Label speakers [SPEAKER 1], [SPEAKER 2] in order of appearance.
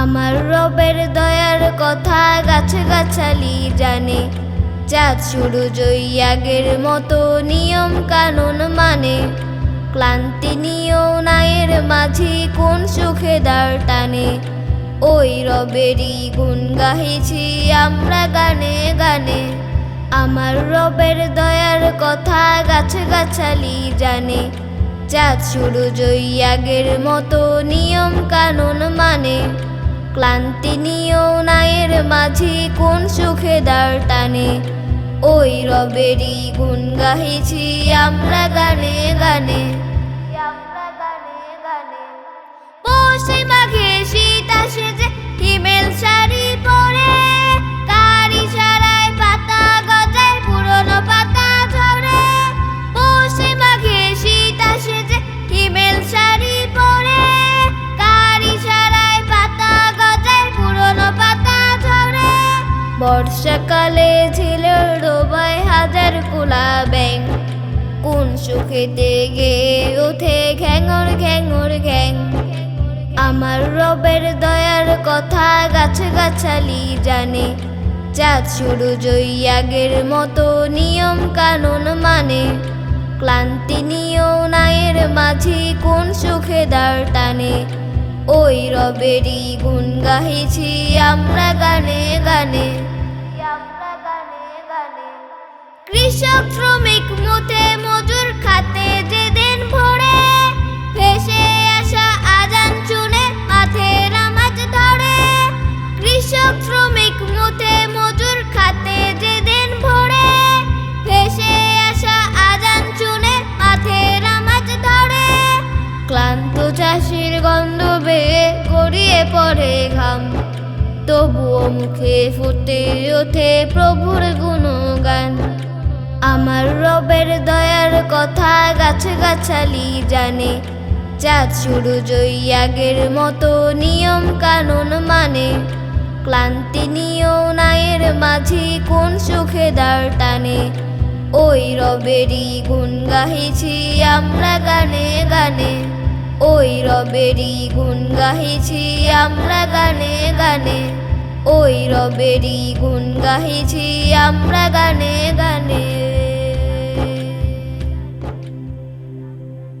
[SPEAKER 1] আমার রবের দয়ার কথা গাছ গাছালি জানে। চাঁদ শুরু আগের মতো নিয়ম কানুন মানে। ক্লান্তি নিয়েও নায়ের মাঝি কোন সুখে দাঁড় টানে। ওই রবেরই গুণ গাহিছি আমরা গানে গানে। আমার রবের দয়ার কথা গাছ গাছালি জানে। চাঁদ শুরু আগের মতো নিয়ম কানুন মানে। ক্লান্তি নিয়েও নায়ের মাঝি কোন সুখে দাঁড় টানে? ওই রবেরই গুণ গাহিছি, আমরা গানে গানে। আমরা গানে গানে। বসে মাঘে শীত আসে বর্ষাকালে ঝিলের ডোবায় হাজার কুলা ব্যাং কোন সুখেতে গে ওঠে ঘ্যাঙর ঘ্যাঙর ঘ্যাং আমার রবের দয়ার কথা গাছ গাছালি জানে। চাঁদ শুরু আগের মতো নিয়ম কানুন মানে। ক্লান্তি নিয়েও নায়ের মাঝি কোন সুখে দাঁড় টানে। ওই রবেরই গুণ গাহিছি আমরা গানে গানে। কৃষক, শ্রমিক মুতে মজুর খাতে যে দিন ভরে ভেসে আসা আজান চুনে মাঠে নামাজ ধরে। কৃষক, শ্রমিক মুতে মজুর খাতে যে দিন ভরে ভেসে আসা আজান চুনে মাঠে নামাজ ধরে। ক্লান্ত চাষির গন্ধ বেয়ে গড়িয়ে পড়ে ঘাম। তবুও মুখে ফুটে ওঠে প্রভুর গুণগান। রবের দয়ার কথা গাছ গাছালি জানে। চাঁদ শুরু আগের মতো নিয়ম কানুন মানে। ক্লান্তি নিয়েও নায়ের মাঝি কোন সুখে দাঁড় টানে। ওই রবেরই গুণ গাহিছি আমরা গানে গানে। ওই রবেরই গুণ গাহিছি আমরা গানে গানে। ওই রবেরই গুণ গাহিছি আমরা গানে গানে।